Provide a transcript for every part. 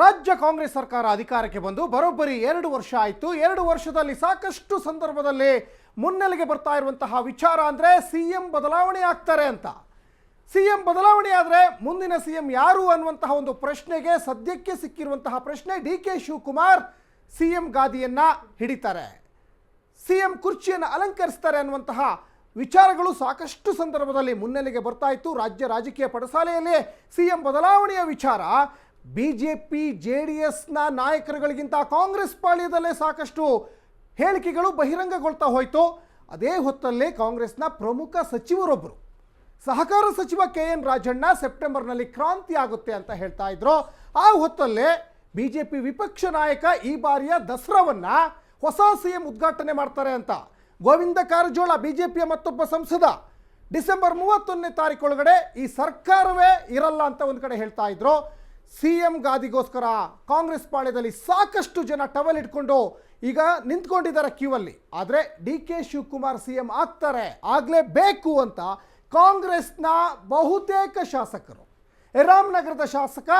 ರಾಜ್ಯ ಕಾಂಗ್ರೆಸ್ ಸರ್ಕಾರ ಅಧಿಕಾರಕ್ಕೆ ಬಂದು ಬರೋಬ್ಬರಿ ಎರಡು ವರ್ಷ ಆಯಿತು. ಎರಡು ವರ್ಷದಲ್ಲಿ ಸಾಕಷ್ಟು ಸಂದರ್ಭದಲ್ಲಿ ಮುನ್ನೆಲೆಗೆ ಬರ್ತಾ ಇರುವಂತಹ ವಿಚಾರ ಅಂದರೆ ಸಿ ಎಂ ಬದಲಾವಣೆ ಆಗ್ತಾರೆ ಅಂತ. ಸಿ ಎಂ ಬದಲಾವಣೆ ಆದರೆ ಮುಂದಿನ ಸಿ ಎಂ ಯಾರು ಅನ್ನುವಂತಹ ಒಂದು ಪ್ರಶ್ನೆಗೆ ಸದ್ಯಕ್ಕೆ ಸಿಕ್ಕಿರುವಂತಹ ಪ್ರಶ್ನೆ D K Shivakumar C M ಗಾದಿಯನ್ನು ಹಿಡಿತಾರೆ. ಸಿ ಎಂ ಕುರ್ಚಿಯನ್ನು ಅಲಂಕರಿಸ್ತಾರೆ ಅನ್ನುವಂತಹ ವಿಚಾರಗಳು ಸಾಕಷ್ಟು ಸಂದರ್ಭದಲ್ಲಿ ಮುನ್ನೆಲೆಗೆ ಬರ್ತಾ ಇತ್ತು. ರಾಜ್ಯ ರಾಜಕೀಯ ಪಡಸಾಲೆಯಲ್ಲಿ ಸಿ ಎಂ ಬದಲಾವಣೆಯ ವಿಚಾರ. B J P J D ಎಸ್ನ ನಾಯಕರುಗಳಿಗಿಂತ ಕಾಂಗ್ರೆಸ್ ಪಾಳ್ಯದಲ್ಲೇ ಸಾಕಷ್ಟು ಹೇಳಿಕೆಗಳು ಬಹಿರಂಗಗೊಳ್ತಾ ಹೋಯಿತು. ಅದೇ ಹೊತ್ತಲ್ಲೇ ಕಾಂಗ್ರೆಸ್ನ ಪ್ರಮುಖ ಸಚಿವರೊಬ್ಬರು ಸಹಕಾರ ಸಚಿವ ಕೆ ಎನ್ ರಾಜಣ್ಣ ಸೆಪ್ಟೆಂಬರ್ನಲ್ಲಿ ಕ್ರಾಂತಿ ಆಗುತ್ತೆ ಅಂತ ಹೇಳ್ತಾ ಇದ್ರು. ಆ ಹೊತ್ತಲ್ಲೇ ಬಿ ಜೆ ಪಿ ವಿಪಕ್ಷ ನಾಯಕ ಈ ಬಾರಿಯ ದಸರಾವನ್ನ ಹೊಸ ಸಿಎಂ ಉದ್ಘಾಟನೆ ಮಾಡ್ತಾರೆ ಅಂತ. ಗೋವಿಂದ ಕಾರಜೋಳ ಪಿಯ ಮತ್ತೊಬ್ಬ ಸಂಸದ. ಡಿಸೆಂಬರ್ ಮೂವತ್ತೊಂದನೇ ತಾರೀಕೊಳಗಡೆ ಈ ಸರ್ಕಾರವೇ ಇರಲ್ಲ ಅಂತ ಒಂದು ಕಡೆ ಹೇಳ್ತಾ ಇದ್ರು. ಸಿ ಎಂ ಗಾದಿಗೋಸ್ಕರ ಕಾಂಗ್ರೆಸ್ ಪಾಳ್ಯದಲ್ಲಿ ಸಾಕಷ್ಟು ಜನ ಟವಲ್ ಇಟ್ಕೊಂಡು ಈಗ ನಿಂತ್ಕೊಂಡಿದ್ದಾರೆ ಕ್ಯೂ ಅಲ್ಲಿ ಆದರೆ D K Shivakumar C M ಆಗ್ತಾರೆ, ಆಗಲೇಬೇಕು ಅಂತ ಕಾಂಗ್ರೆಸ್ನ ಬಹುತೇಕ ಶಾಸಕರು. ರಾಮನಗರದ ಶಾಸಕ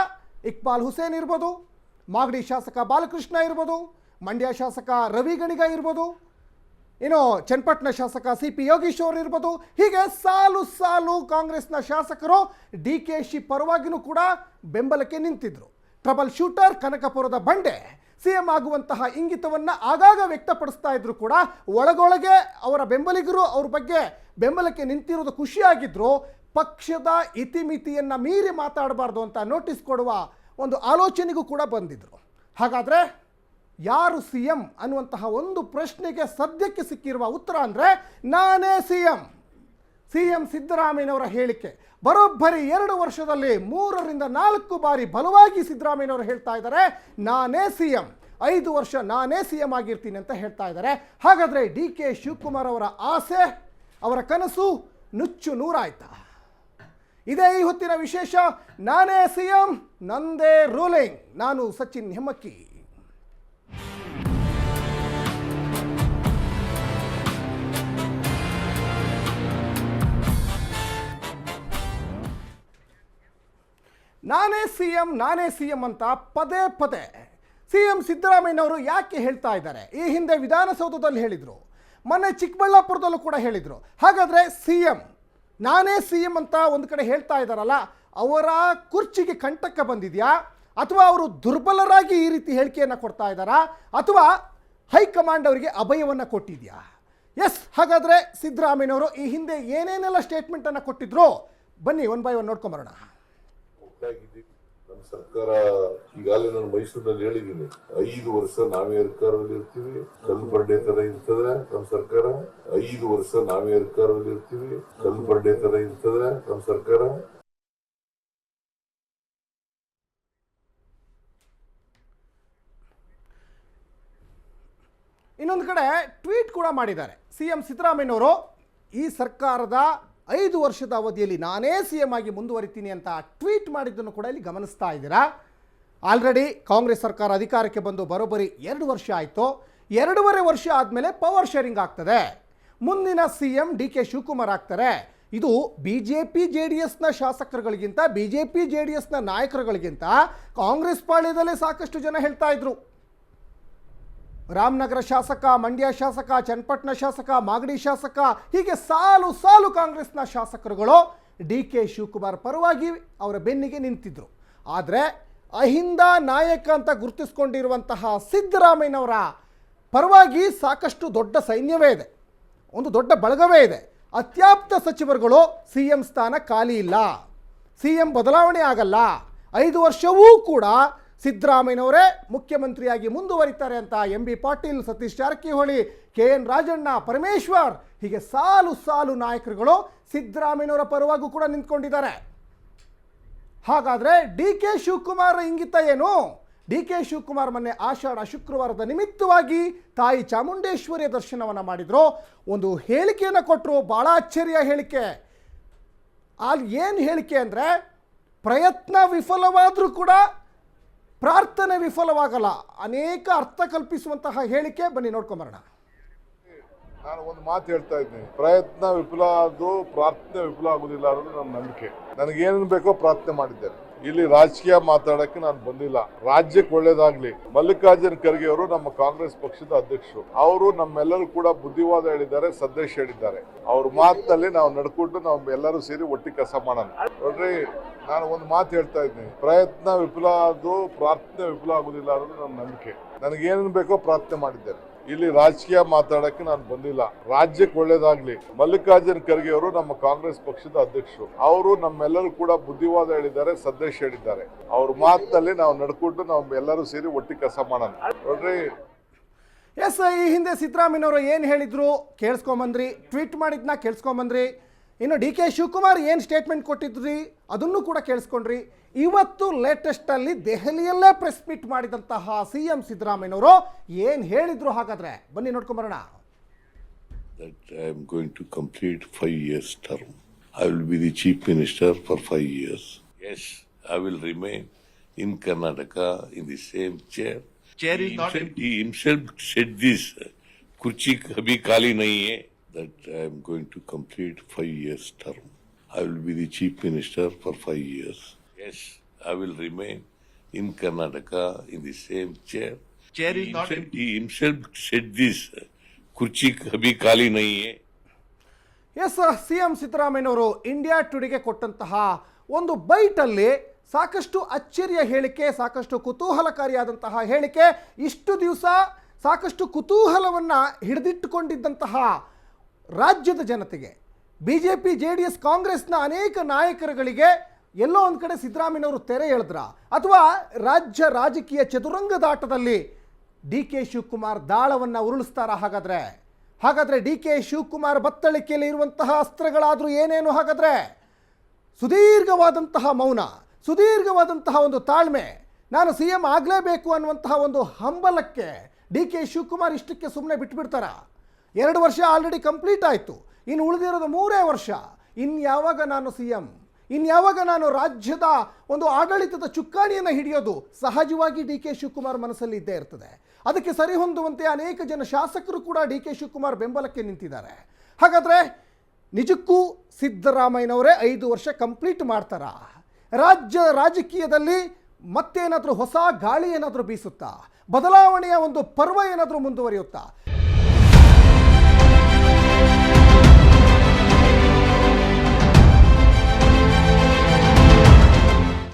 ಇಕ್ಬಾಲ್ ಹುಸೇನ್ ಇರ್ಬೋದು, ಮಾಗಡಿ ಶಾಸಕ ಬಾಲಕೃಷ್ಣ ಇರ್ಬೋದು, ಮಂಡ್ಯ ಶಾಸಕ ರವಿ ಗಣಿಗ ಇರ್ಬೋದು ಇನ್ನು ಚನ್ನಪಟ್ಟಣ ಶಾಸಕ ಸಿ ಪಿ ಯೋಗೀಶ್ವರ್ ಇರ್ಬೋದು, ಹೀಗೆ ಸಾಲು ಸಾಲು ಕಾಂಗ್ರೆಸ್ನ ಶಾಸಕರು ಡಿ ಕೆ ಶಿ ಪರವಾಗಿಯೂ ಕೂಡ ಬೆಂಬಲಕ್ಕೆ ನಿಂತಿದ್ರು. ಟ್ರಬಲ್ ಶೂಟರ್ ಕನಕಪುರದ ಬಂಡೆ ಸಿ ಎಂ ಆಗುವಂತಹ ಇಂಗಿತವನ್ನು ಆಗಾಗ ವ್ಯಕ್ತಪಡಿಸ್ತಾ ಇದ್ರು ಕೂಡ ಒಳಗೊಳಗೆ ಅವರ ಬೆಂಬಲಿಗರು ಅವ್ರ ಬಗ್ಗೆ ಬೆಂಬಲಕ್ಕೆ ನಿಂತಿರೋದು ಖುಷಿಯಾಗಿದ್ರು. ಪಕ್ಷದ ಇತಿಮಿತಿಯನ್ನು ಮೀರಿ ಮಾತಾಡಬಾರ್ದು ಅಂತ ನೋಟಿಸ್ ಕೊಡುವ ಒಂದು ಆಲೋಚನೆಗೂ ಕೂಡ ಬಂದಿದ್ರು. ಹಾಗಾದರೆ ಯಾರು ಸಿ ಎಂ ಅನ್ನುವಂತಹ ಒಂದು ಪ್ರಶ್ನೆಗೆ ಸದ್ಯಕ್ಕೆ ಸಿಕ್ಕಿರುವ ಉತ್ತರ ಅಂದರೆ ನಾನೇ ಸಿ ಎಂ ಸಿ ಎಂ ಸಿದ್ದರಾಮಯ್ಯನವರ ಹೇಳಿಕೆ. ಬರೋಬ್ಬರಿ ಎರಡು ವರ್ಷದಲ್ಲಿ ಮೂರರಿಂದ ನಾಲ್ಕು ಬಾರಿ ಬಲವಾಗಿ ಸಿದ್ದರಾಮಯ್ಯನವರು ಹೇಳ್ತಾ ಇದ್ದಾರೆ, ನಾನೇ ಸಿ ಎಂ ಐದು ವರ್ಷ ನಾನೇ ಸಿ ಎಂ ಆಗಿರ್ತೀನಿ ಅಂತ ಹೇಳ್ತಾ ಇದ್ದಾರೆ. ಹಾಗಾದರೆ ಡಿ ಕೆ ಶಿವಕುಮಾರ್ ಅವರ ಆಸೆ, ಅವರ ಕನಸು ನುಚ್ಚು ನೂರಾಯ್ತಾ? ಇದೇ ಈ ಹೊತ್ತಿನ ವಿಶೇಷ, ನಾನೇ ಸಿ ಎಂ ನಂದೇ ರೂಲಿಂಗ್. ನಾನು ಸಚಿನ್ ಹೆಮ್ಮಕ್ಕಿ. ನಾನೇ ಸಿ ಎಂ ನಾನೇ ಸಿ ಎಂ ಅಂತ ಪದೇ ಪದೇ ಸಿ ಎಂ ಸಿದ್ದರಾಮಯ್ಯನವರು ಯಾಕೆ ಹೇಳ್ತಾ ಇದ್ದಾರೆ? ಈ ಹಿಂದೆ ವಿಧಾನಸೌಧದಲ್ಲಿ ಹೇಳಿದರು. ಮೊನ್ನೆ ಚಿಕ್ಕಬಳ್ಳಾಪುರದಲ್ಲೂ ಕೂಡ ಹೇಳಿದರು. ಹಾಗಾದರೆ ಸಿ ಎಂ ನಾನೇ ಸಿ ಎಂ ಅಂತ ಒಂದು ಕಡೆ ಹೇಳ್ತಾ ಇದ್ದಾರಲ್ಲ, ಅವರ ಕುರ್ಚಿಗೆ ಕಂಟಕ ಬಂದಿದೆಯಾ? ಅಥವಾ ಅವರು ದುರ್ಬಲರಾಗಿ ಈ ರೀತಿ ಹೇಳಿಕೆಯನ್ನು ಕೊಡ್ತಾ ಇದ್ದಾರಾ? ಅಥವಾ ಹೈಕಮಾಂಡ್ ಅವರಿಗೆ ಅಭಯವನ್ನು ಕೊಟ್ಟಿದೆಯಾ? ಎಸ್, ಹಾಗಾದರೆ ಸಿದ್ದರಾಮಯ್ಯನವರು ಈ ಹಿಂದೆ ಏನೇನೆಲ್ಲ ಸ್ಟೇಟ್ಮೆಂಟನ್ನು ಕೊಟ್ಟಿದ್ರು? ಬನ್ನಿ ಒನ್ ಬೈ ಒನ್ ನೋಡ್ಕೊಂಬರೋಣ. ನಮ್ಮ ಸರ್ಕಾರ ಈಗಾಗಲೇ ನಾನು ಮೈಸೂರಿನಲ್ಲಿ ಹೇಳಿದ್ದೀನಿ. ಐದು ವರ್ಷ ನಾವೇ ಅಧಿಕಾರದಲ್ಲಿ ಇರ್ತೀವಿ. ಕಲ್ಲು ಬಂಡೆ ತರ ಇರ್ತದೆ ನಮ್ಮ ಸರ್ಕಾರ. ಐದು ವರ್ಷ ನಾವೇ ಅಧಿಕಾರದಲ್ಲಿ ಇರ್ತೀವಿ. ಕಲ್ಲು ಬಂಡೆ ತರ ಇರ್ತದೆ ನಮ್ಮ ಸರ್ಕಾರ. ಇನ್ನೊಂದು ಕಡೆ ಟ್ವೀಟ್ ಕೂಡ ಮಾಡಿದ್ದಾರೆ. ಸಿ ಎಂ ಸಿದ್ದರಾಮಯ್ಯನವರು ಈ ಸರ್ಕಾರದ ಐದು ವರ್ಷದ ಅವಧಿಯಲ್ಲಿ ನಾನೇ ಸಿ ಎಂ ಆಗಿ ಮುಂದುವರಿತೀನಿ ಅಂತ ಟ್ವೀಟ್ ಮಾಡಿದ್ದನ್ನು ಕೂಡ ಇಲ್ಲಿ ಗಮನಿಸ್ತಾ ಇದ್ದೀರಾ? ಆಲ್ರೆಡಿ ಕಾಂಗ್ರೆಸ್ ಸರ್ಕಾರ ಅಧಿಕಾರಕ್ಕೆ ಬಂದು ಬರೋಬ್ಬರಿ ಎರಡು ವರ್ಷ ಆಯಿತು. ಎರಡೂವರೆ ವರ್ಷ ಆದಮೇಲೆ ಪವರ್ ಶೇರಿಂಗ್ ಆಗ್ತದೆ. ಮುಂದಿನ C M D K Shivakumar ಆಗ್ತಾರೆ. ಇದು B J P J D ಎಸ್ನ ಶಾಸಕರುಗಳಿಗಿಂತ B J P J D ಎಸ್ನ ನಾಯಕರುಗಳಿಗಿಂತ ಕಾಂಗ್ರೆಸ್ ಪಾಳ್ಯದಲ್ಲೇ ಸಾಕಷ್ಟು ಜನ ಹೇಳ್ತಾ ಇದ್ರು. ರಾಮನಗರ ಶಾಸಕ, ಮಂಡ್ಯ ಶಾಸಕ, ಚನ್ನಪಟ್ಟಣ ಶಾಸಕ, ಮಾಗಡಿ ಶಾಸಕ, ಹೀಗೆ ಸಾಲು ಸಾಲು ಕಾಂಗ್ರೆಸ್ನ ಶಾಸಕರುಗಳು ಡಿ ಕೆ ಶಿವಕುಮಾರ್ ಪರವಾಗಿ ಅವರ ಬೆನ್ನಿಗೆ ನಿಂತಿದ್ದರು ಆದರೆ ಅಹಿಂದ ನಾಯಕ ಅಂತ ಗುರುತಿಸ್ಕೊಂಡಿರುವಂತಹ ಸಿದ್ದರಾಮಯ್ಯನವರ ಪರವಾಗಿ ಸಾಕಷ್ಟು ದೊಡ್ಡ ಸೈನ್ಯವೇ ಇದೆ. ಒಂದು ದೊಡ್ಡ ಬಳಗವೇ ಇದೆ. ಅತ್ಯಾಪ್ತ ಸಚಿವರುಗಳು ಸಿ ಎಂ ಸ್ಥಾನ ಖಾಲಿ ಇಲ್ಲ. ಸಿ ಎಂ ಬದಲಾವಣೆ ಆಗಲ್ಲ. ಐದು ವರ್ಷವೂ ಕೂಡ ಸಿದ್ದರಾಮಯ್ಯನವರೇ ಮುಖ್ಯಮಂತ್ರಿಯಾಗಿ ಮುಂದುವರಿತಾರೆ ಅಂತ M B Patil Satish Jarkiholi, K N Rajanna, Parameshwar, ಹೀಗೆ ಸಾಲು ಸಾಲು ನಾಯಕರುಗಳು ಸಿದ್ದರಾಮಯ್ಯನವರ ಪರವಾಗೂ ಕೂಡ ನಿಂತ್ಕೊಂಡಿದ್ದಾರೆ. ಹಾಗಾದರೆ ಡಿ ಕೆ ಶಿವಕುಮಾರ್ ಇಂಗಿತ ಏನು? ಡಿ ಕೆ ಶಿವಕುಮಾರ್ ಮೊನ್ನೆ ಆಷಾಢ ಶುಕ್ರವಾರದ ನಿಮಿತ್ತವಾಗಿ ತಾಯಿ ಚಾಮುಂಡೇಶ್ವರಿಯ ದರ್ಶನವನ್ನು ಮಾಡಿದ್ರು. ಒಂದು ಹೇಳಿಕೆಯನ್ನು ಕೊಟ್ಟರು ಭಾಳ ಆಶ್ಚರ್ಯ ಹೇಳಿಕೆ. ಅಲ್ಲಿ ಏನು ಹೇಳಿಕೆ ಅಂದರೆ ಪ್ರಯತ್ನ ವಿಫಲವಾದರೂ ಕೂಡ ಪ್ರಾರ್ಥನೆ ವಿಫಲವಾಗಲ್ಲ. ಅನೇಕ ಅರ್ಥ ಕಲ್ಪಿಸುವಂತಹ ಹೇಳಿಕೆ ಬನ್ನಿ, ನೋಡ್ಕೊಂಬರೋಣ. ನಾನು ಒಂದು ಮಾತು ಹೇಳ್ತಾ ಇದ್ದೀನಿ. ಪ್ರಯತ್ನ ವಿಫಲ ಆದರೂ ಪ್ರಾರ್ಥನೆ ವಿಫಲ ಆಗೋದಿಲ್ಲ ಅನ್ನೋದು ನನ್ನ ನಂಬಿಕೆ. ನನಗೆ ಏನೇನು ಬೇಕೋ ಪ್ರಾರ್ಥನೆ ಮಾಡಿದ್ದೇನೆ. ಇಲ್ಲಿ ರಾಜಕೀಯ ಮಾತಾಡಕ್ಕೆ ನಾನು ಬಂದಿಲ್ಲ. ರಾಜ್ಯಕ್ಕೆ ಒಳ್ಳೇದಾಗ್ಲಿ. ಮಲ್ಲಿಕಾರ್ಜುನ್ ಖರ್ಗೆ ಅವರು ನಮ್ಮ ಕಾಂಗ್ರೆಸ್ ಪಕ್ಷದ ಅಧ್ಯಕ್ಷರು. ಅವರು ನಮ್ಮೆಲ್ಲರೂ ಕೂಡ ಬುದ್ಧಿವಾದ ಹೇಳಿದ್ದಾರೆ, ಸಂದೇಶ ಹೇಳಿದ್ದಾರೆ. ಅವ್ರ ಮಾತಲ್ಲಿ ನಾವು ನಡ್ಕೊಂಡು ನಾವು ಎಲ್ಲರೂ ಸೇರಿ ಒಟ್ಟಿಗೆ ಕೆಲಸ ಮಾಡೋಣ. ನೋಡ್ರಿ ನಾನು ಒಂದು ಮಾತು ಹೇಳ್ತಾ ಇದ್ದೀನಿ. ಪ್ರಯತ್ನ ವಿಫಲ ಆದ್ರೂ ಪ್ರಾರ್ಥನೆ ವಿಫಲ ಆಗುದಿಲ್ಲ ಅನ್ನೋದು ನನ್ನ ನಂಬಿಕೆ. ನನಗೆ ಏನೇನು ಬೇಕೋ ಪ್ರಾರ್ಥನೆ ಮಾಡಿದ್ದೇನೆ. ಇಲ್ಲಿ ರಾಜಕೀಯ ಮಾತಾಡಕ್ಕೆ ನಾನು ಬಂದಿಲ್ಲ. ರಾಜ್ಯಕ್ಕೆ ಒಳ್ಳೇದಾಗ್ಲಿ. ಮಲ್ಲಿಕಾರ್ಜುನ್ ಖರ್ಗೆ ಅವರು ನಮ್ಮ ಕಾಂಗ್ರೆಸ್ ಪಕ್ಷದ ಅಧ್ಯಕ್ಷರು. ಅವರು ನಮ್ಮೆಲ್ಲರೂ ಕೂಡ ಬುದ್ಧಿವಾದ ಹೇಳಿದ್ದಾರೆ, ಸಂದೇಶ ಹೇಳಿದ್ದಾರೆ. ಅವ್ರ ಮಾತಲ್ಲಿ ನಾವು ನಡ್ಕೊಂಡು ನಾವು ಎಲ್ಲರೂ ಸೇರಿ ಒಟ್ಟಿಗೆ ಕೆಲಸ ಮಾಡೋಣ. ನೋಡ್ರಿ. ಎಸ್, ಈ ಹಿಂದೆ ಸಿದ್ದರಾಮಯ್ಯವರು ಏನು ಹೇಳಿದ್ರು ಕೇಳಿಸ್ಕೊಂಬಂದ್ರಿ, ಟ್ವೀಟ್ ಮಾಡಿದ್ನ ಕೇಳಿಸ್ಕೊಂಬಂದ್ರಿ. ಇನ್ನು ಡಿ ಕೆ ಶಿವಕುಮಾರ್ ಏನು ಸ್ಟೇಟ್ಮೆಂಟ್ ಕೊಟ್ಟಿದ್ರಿ ಅದನ್ನು ಕೂಡ ಕೇಳಿಸ್ಕೊಂಡ್ರಿ ಇವತ್ತು ಲೇಟೆಸ್ಟಲ್ಲಿ ದೆಹಲಿಯಲ್ಲೇ ಪ್ರೆಸ್ ಮೀಟ್ ಮಾಡಿದಂತಹ ಸಿ ಎಂ ಸಿದ್ದರಾಮಯ್ಯನವರು ಏನು ಹೇಳಿದ್ರು ಹಾಗಾದ್ರೆ ಬನ್ನಿ ನೋಡ್ಕೊಂಬರೋಣ that I am going to complete five years term. I will be the chief minister for five years. Yes, I will remain in Karnataka in the same chair. Chair he is not himself, he himself said this. Kurchi kabhi kali nahi hai. That I am going to complete five years term. I will be the chief minister for five years. Yes, I will remain in Karnataka in the same chair. Chair he is not himself, he himself said this. Kurchi kabhi kali nahi hai. Yes C M ಸಿದ್ದರಾಮಯ್ಯನವರು India ಟುಡೆಗೆ ಕೊಟ್ಟಂತಹ ಒಂದು ಬೈಟಲ್ಲಿ ಸಾಕಷ್ಟು ಅಚ್ಚರಿಯ ಹೇಳಿಕೆ ಸಾಕಷ್ಟು ಕುತೂಹಲಕಾರಿಯಾದಂತಹ ಹೇಳಿಕೆ ಇಷ್ಟು ದಿವಸ ಸಾಕಷ್ಟು ಕುತೂಹಲವನ್ನು ಹಿಡಿದಿಟ್ಟುಕೊಂಡಿದ್ದಂತಹ ರಾಜ್ಯದ ಜನತೆಗೆ B J P J D S ಕಾಂಗ್ರೆಸ್ನ ಅನೇಕ ನಾಯಕರುಗಳಿಗೆ ಎಲ್ಲೋ ಒಂದು ಕಡೆ ಸಿದ್ದರಾಮಯ್ಯನವರು ತೆರೆ ಎಳೆದ್ರ ಅಥವಾ ರಾಜ್ಯ ರಾಜಕೀಯ ಚದುರಂಗದಾಟದಲ್ಲಿ ಡಿ ಕೆ ಶಿವಕುಮಾರ್ ದಾಳವನ್ನು ಉರುಳಿಸ್ತಾರ ಹಾಗಾದರೆ? ಹಾಗಾದರೆ ಡಿ ಕೆ ಶಿವಕುಮಾರ್ ಬತ್ತಳಿಕೆಯಲ್ಲಿ ಇರುವಂತಹ ಅಸ್ತ್ರಗಳಾದರೂ ಏನೇನು ಹಾಗಾದರೆ? ಸುದೀರ್ಘವಾದಂತಹ ಮೌನ, ಸುದೀರ್ಘವಾದಂತಹ ಒಂದು ತಾಳ್ಮೆ, ನಾನು ಸಿ ಎಂ ಆಗಲೇಬೇಕು ಅನ್ನುವಂತಹ ಒಂದು ಹಂಬಲಕ್ಕೆ ಡಿ ಕೆ ಶಿವಕುಮಾರ್ ಇಷ್ಟಕ್ಕೆ ಸುಮ್ಮನೆ ಬಿಟ್ಬಿಡ್ತಾರ? ಎರಡು ವರ್ಷ ಆಲ್ರೆಡಿ ಕಂಪ್ಲೀಟ್ ಆಯಿತು. ಇನ್ನು ಉಳಿದಿರೋದು ಮೂರೇ ವರ್ಷ. ಇನ್ಯಾವಾಗ ನಾನು ಸಿ ಎಂ ಇನ್ಯಾವಾಗ ನಾನು ರಾಜ್ಯದ ಒಂದು ಆಡಳಿತದ ಚುಕ್ಕಾಣಿಯನ್ನು ಹಿಡಿಯೋದು? ಸಹಜವಾಗಿ ಡಿ ಕೆ ಶಿವಕುಮಾರ್ ಮನಸ್ಸಲ್ಲಿ ಇದ್ದೇ ಇರ್ತದೆ. ಅದಕ್ಕೆ ಸರಿಹೊಂದುವಂತೆ ಅನೇಕ ಜನ ಶಾಸಕರು ಕೂಡ ಡಿ ಕೆ ಶಿವಕುಮಾರ್ ಬೆಂಬಲಕ್ಕೆ ನಿಂತಿದ್ದಾರೆ. ಹಾಗಾದರೆ ನಿಜಕ್ಕೂ ಸಿದ್ದರಾಮಯ್ಯನವರೇ ಐದು ವರ್ಷ ಕಂಪ್ಲೀಟ್ ಮಾಡ್ತಾರಾ? ರಾಜ್ಯ ರಾಜಕೀಯದಲ್ಲಿ ಮತ್ತೇನಾದರೂ ಹೊಸ ಗಾಳಿ ಏನಾದರೂ ಬೀಸುತ್ತಾ? ಬದಲಾವಣೆಯ ಒಂದು ಪರ್ವ ಏನಾದರೂ ಮುಂದುವರಿಯುತ್ತಾ?